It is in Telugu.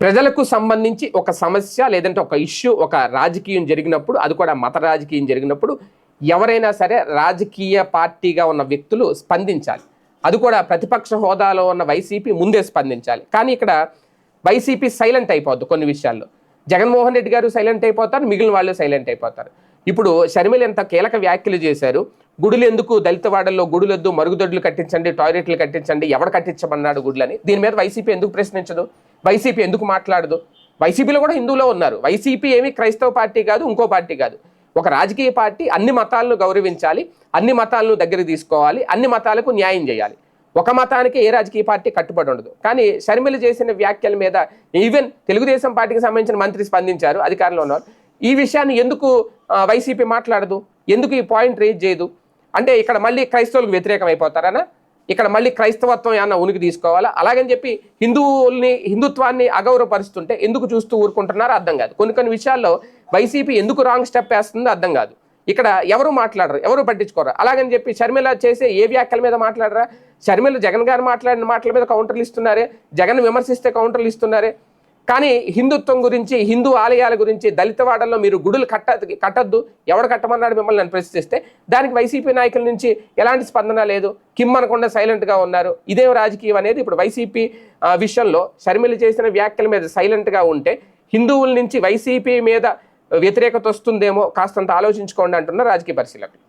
ప్రజలకు సంబంధించి ఒక సమస్య లేదంటే ఒక ఇష్యూ ఒక రాజకీయం జరిగినప్పుడు అది కూడా మత రాజకీయం జరిగినప్పుడు ఎవరైనా సరే రాజకీయ పార్టీగా ఉన్న వ్యక్తులు స్పందించాలి. అది కూడా ప్రతిపక్ష హోదాలో ఉన్న వైసీపీ ముందే స్పందించాలి. కానీ ఇక్కడ వైసీపీ సైలెంట్ అయిపోద్ది కొన్ని విషయాల్లో. జగన్మోహన్ రెడ్డి గారు సైలెంట్ అయిపోతారు మిగిలిన వాళ్ళు సైలెంట్ అయిపోతారు. ఇప్పుడు షర్మిల ఎంత కీలక వ్యాఖ్యలు చేశారు గుడులు ఎందుకు దళితవాడల్లో గుడులొద్దు మరుగుదొడ్లు కట్టించండి టాయిలెట్లు కట్టించండి ఎవడు కట్టించమన్నాడు గుడులని? దీని మీద వైసీపీ ఎందుకు ప్రశ్నించదు? వైసీపీ ఎందుకు మాట్లాడదు? వైసీపీలో కూడా హిందువులో ఉన్నారు. వైసీపీ ఏమి క్రైస్తవ పార్టీ కాదు ఇంకో పార్టీ కాదు. ఒక రాజకీయ పార్టీ అన్ని మతాలను గౌరవించాలి అన్ని మతాలను దగ్గర తీసుకోవాలి అన్ని మతాలకు న్యాయం చేయాలి. ఒక మతానికి ఏ రాజకీయ పార్టీ కట్టుబడి ఉండదు. కానీ షర్మిల చేసిన వ్యాఖ్యల మీద ఈవెన్ తెలుగుదేశం పార్టీకి సంబంధించిన మంత్రి స్పందించారు అధికారంలో ఉన్నారు. ఈ విషయాన్ని ఎందుకు వైసీపీ మాట్లాడదు? ఎందుకు ఈ పాయింట్ రేజ్ చేయదు? అంటే ఇక్కడ మళ్ళీ క్రైస్తవులకు వ్యతిరేకం అయిపోతారనా? ఇక్కడ మళ్ళీ క్రైస్తవత్వం ఏమన్నా ఉనికి తీసుకోవాలా? అలాగని చెప్పి హిందువుల్ని హిందుత్వాన్ని అగౌరవపరుస్తుంటే ఎందుకు చూస్తూ ఊరుకుంటున్నారో అర్థం కాదు. కొన్ని కొన్ని విషయాల్లో వైసీపీ ఎందుకు రాంగ్ స్టెప్ వేస్తుందో అర్థం కాదు. ఇక్కడ ఎవరు మాట్లాడరు ఎవరు పట్టించుకోరు. అలాగని చెప్పి షర్మిల చేసే ఏ వ్యాఖ్యల మీద మాట్లాడరా? షర్మిల జగన్ గారు మాట్లాడిన మాటల మీద కౌంటర్లు ఇస్తున్నారే? జగన్ విమర్శిస్తే కౌంటర్లు ఇస్తున్నారే? కానీ హిందుత్వం గురించి హిందూ ఆలయాల గురించి దళితవాడల్లో మీరు గుడులు కట్ట కట్టద్దు. ఎవడు కట్టమన్నాడు మిమ్మల్ని నన్ను ప్రశ్నిస్తే దానికి వైసీపీ నాయకుల నుంచి ఎలాంటి స్పందన లేదు. కిమ్మనకుండా సైలెంట్గా ఉన్నారు. ఇదేం రాజకీయం అనేది ఇప్పుడు వైసీపీ విషయంలో షర్మిలు చేసిన వ్యాఖ్యల మీద సైలెంట్గా ఉంటే హిందువుల నుంచి వైసీపీ మీద వ్యతిరేకత వస్తుందేమో కాస్తంత ఆలోచించుకోండి అంటున్న రాజకీయ పరిశీలకులు.